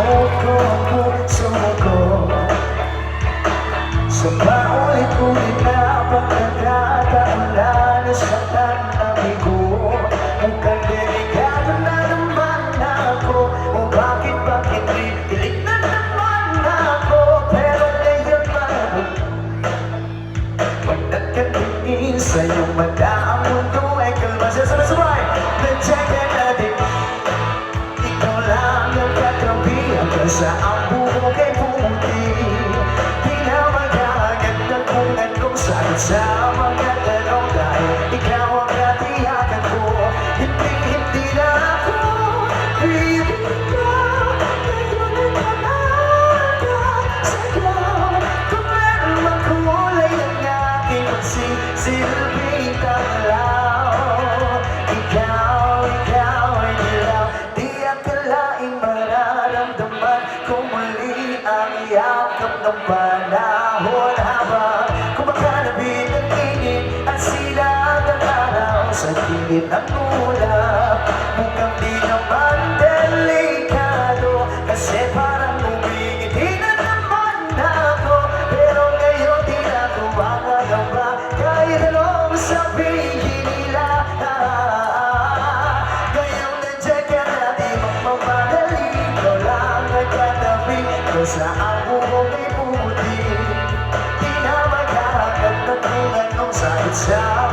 Lungkot ko ako sumuko Sa sa mga tanong Dahil ikaw ang yakap ng panahon Habang kumakalabit ang init At silag ang araw Sa gilid ng ulap Mukhang saan buhok ay pumuti Di na maghahagat na sa mga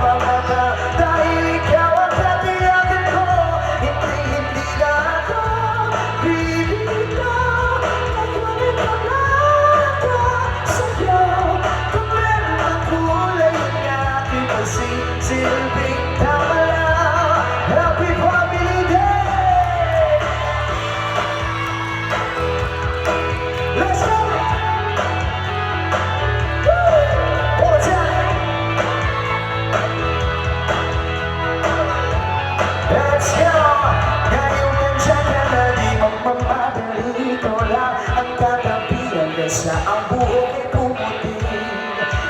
tatabi Hanggang sa ang buhok ay pumuti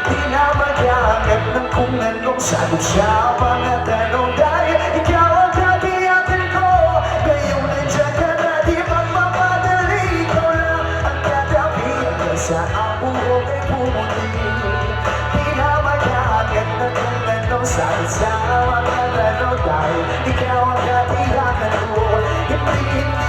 Di na maghahanap ng kung anong sagot sa mga tanong. Dahil ikaw ang katiyakin ko. Ngayon nandiyan ka na di magmamadali. Ito lang ang tatabi Hanggang sa ang buhok ay pumuti Di na maghahanap ng kung anong sagot sa mga tanong. Dahil ikaw ang katiyakan ko. Hindi, hindi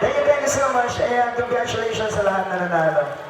thank you so much. And congratulations sa lahat na nanalo